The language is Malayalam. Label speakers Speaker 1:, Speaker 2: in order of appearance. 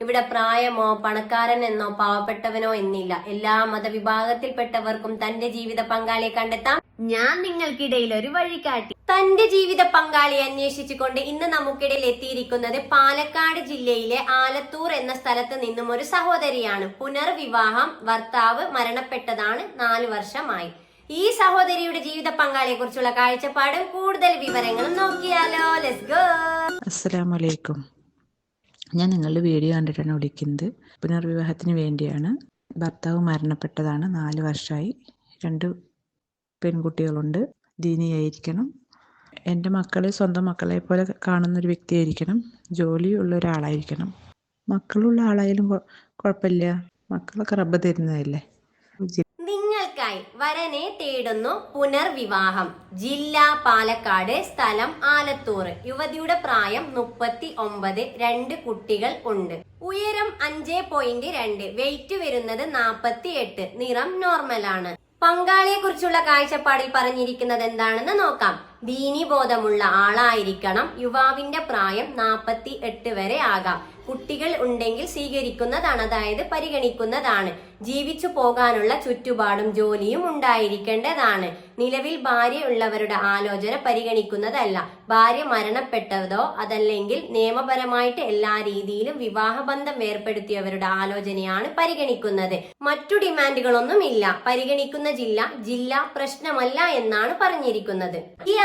Speaker 1: ഇവിടെ പ്രായമോ പണക്കാരൻ എന്നോ പാവപ്പെട്ടവനോ എന്നില്ല. എല്ലാ മതവിഭാഗത്തിൽപ്പെട്ടവർക്കും തന്റെ ജീവിത പങ്കാളിയെ കണ്ടെത്താം. ഞാൻ നിങ്ങൾക്കിടയിൽ ഒരു വഴികാട്ടി തന്റെ ജീവിത പങ്കാളിയെ അന്വേഷിച്ചുകൊണ്ട് ഇന്ന് നമുക്കിടയിൽ എത്തിയിരിക്കുന്നത് പാലക്കാട് ജില്ലയിലെ ആലത്തൂർ എന്ന സ്ഥലത്ത് നിന്നും ഒരു സഹോദരിയാണ്. പുനർവിവാഹം ഭർത്താവ് മരണപ്പെട്ടതാണ് നാലു വർഷമായി. ഈ സഹോദരിയുടെ ജീവിത പങ്കാളിയെ കുറിച്ചുള്ള കാഴ്ചപ്പാടും കൂടുതൽ വിവരങ്ങളും നോക്കിയാലോ. ലെറ്റ്സ് ഗോ
Speaker 2: അസ്സലാമു അലൈക്കും. ഞാൻ നിങ്ങളുടെ വീഡിയോ കണ്ടിട്ടാണ് വിളിക്കുന്നത്. പുനർവിവാഹത്തിന് വേണ്ടിയാണ്. ഭർത്താവ് മരണപ്പെട്ടതാണ്. നാല് വർഷമായി. രണ്ട് പെൺകുട്ടികളുണ്ട്. ദീനിയായിരിക്കണം. എന്റെ മക്കളെ സ്വന്തം മക്കളെ പോലെ കാണുന്ന ഒരു വ്യക്തിയായിരിക്കണം. ജോലിയുള്ള ഒരാളായിരിക്കണം. മക്കളുള്ള ആളായാലും കുഴപ്പമില്ല. മക്കളൊക്കെ റബ്ബ് തരുന്നതല്ലേ?
Speaker 1: നിങ്ങൾക്കായി വരനെ തേടുന്നു പുനർവിവാഹം. ജില്ല പാലക്കാട് സ്ഥലം ആലത്തൂർ. യുവതിയുടെ പ്രായം മുപ്പത്തി ഒമ്പത് രണ്ട് കുട്ടികൾ ഉണ്ട്. ഉയരം അഞ്ച് പോയിന്റ് രണ്ട്. വെയിറ്റ് വരുന്നത് നാപ്പത്തി എട്ട് നിറം നോർമലാണ് പങ്കാളിയെ കുറിച്ചുള്ള കാഴ്ചപ്പാടിൽ പറഞ്ഞിരിക്കുന്നത് എന്താണെന്ന് നോക്കാം. ദീനി ബോധമുള്ള ആളായിരിക്കണം. യുവാവിന്റെ പ്രായം നാപ്പത്തി എട്ട് വരെ ആകാം. കുട്ടികൾ ഉണ്ടെങ്കിൽ സ്വീകരിക്കുന്നതാണ് അതായത് പരിഗണിക്കുന്നതാണ്. ജീവിച്ചു പോകാനുള്ള ചുറ്റുപാടും ജോലിയും ഉണ്ടായിരിക്കേണ്ടതാണ്. നിലവിൽ ഭാര്യ ഉള്ളവരുടെ ആലോചന പരിഗണിക്കുന്നതല്ല. ഭാര്യ മരണപ്പെട്ടതോ അതല്ലെങ്കിൽ നിയമപരമായിട്ട് എല്ലാ രീതിയിലും വിവാഹബന്ധം ഏർപ്പെടുത്തിയവരുടെ ആലോചനയാണ് പരിഗണിക്കുന്നത്. മറ്റു ഡിമാൻഡുകളൊന്നും ഇല്ല പരിഗണിക്കുന്ന ജില്ല ജില്ല പ്രശ്നമല്ല എന്നാണ് പറഞ്ഞിരിക്കുന്നത്. ഈ